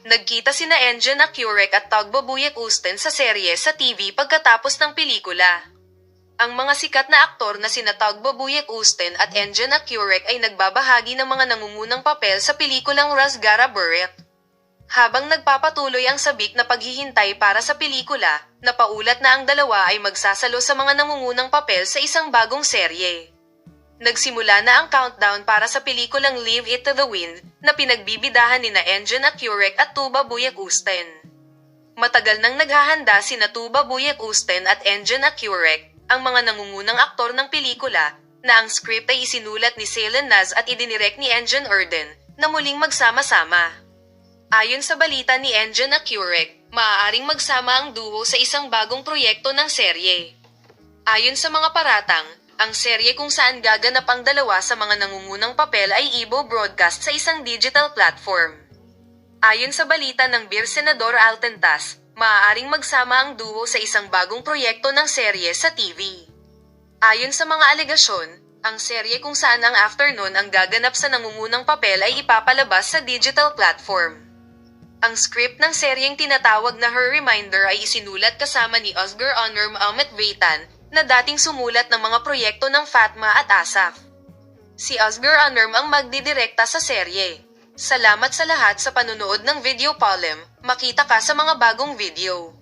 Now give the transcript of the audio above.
Nagkita sina Engine Akurek at Tagbabuyek Usten sa serye sa TV pagkatapos ng pelikula. Ang mga sikat na aktor na sina Tagbabuyek Usten at Engine Akurek ay nagbabahagi ng mga nangungunang papel sa pelikulang Rasgara Buret. Habang nagpapatuloy ang sabik na paghihintay para sa pelikula, napaulat na ang dalawa ay magsasalo sa mga nangungunang papel sa isang bagong serye. Nagsimula na ang countdown para sa pelikulang Leave It to the Wind na pinagbibidahan ni na Engine Akurek at Tuba Buyek Usten. Matagal nang naghahanda si na Tuba Buyek Usten at Engine Akurek, ang mga nangungunang aktor ng pelikula, na ang script ay isinulat ni Selen Naz at idinirect ni Engine Erden, na muling magsama-sama. Ayon sa balita ni Engine Akurek, maaaring magsama ang duo sa isang bagong proyekto ng serye. Ayon sa mga paratang, ang serye kung saan gaganap ang dalawa sa mga nangungunang papel ay Ibo broadcast sa isang digital platform. Ayon sa balita ng Bir Senador Altentas, maaaring magsama ang duo sa isang bagong proyekto ng serye sa TV. Ayon sa mga alegasyon, ang serye kung saan ang afternoon ang gaganap sa nangungunang papel ay ipapalabas sa digital platform. Ang script ng seryeng tinatawag na Her Reminder ay isinulat kasama ni Oscar Honor Ahmet Veitan, na dating sumulat ng mga proyekto ng Fatma at Asaf. Si Oscar Anurm ang magdidirekta sa serye. Salamat sa lahat sa panunood ng Video Polem, makita ka sa mga bagong video.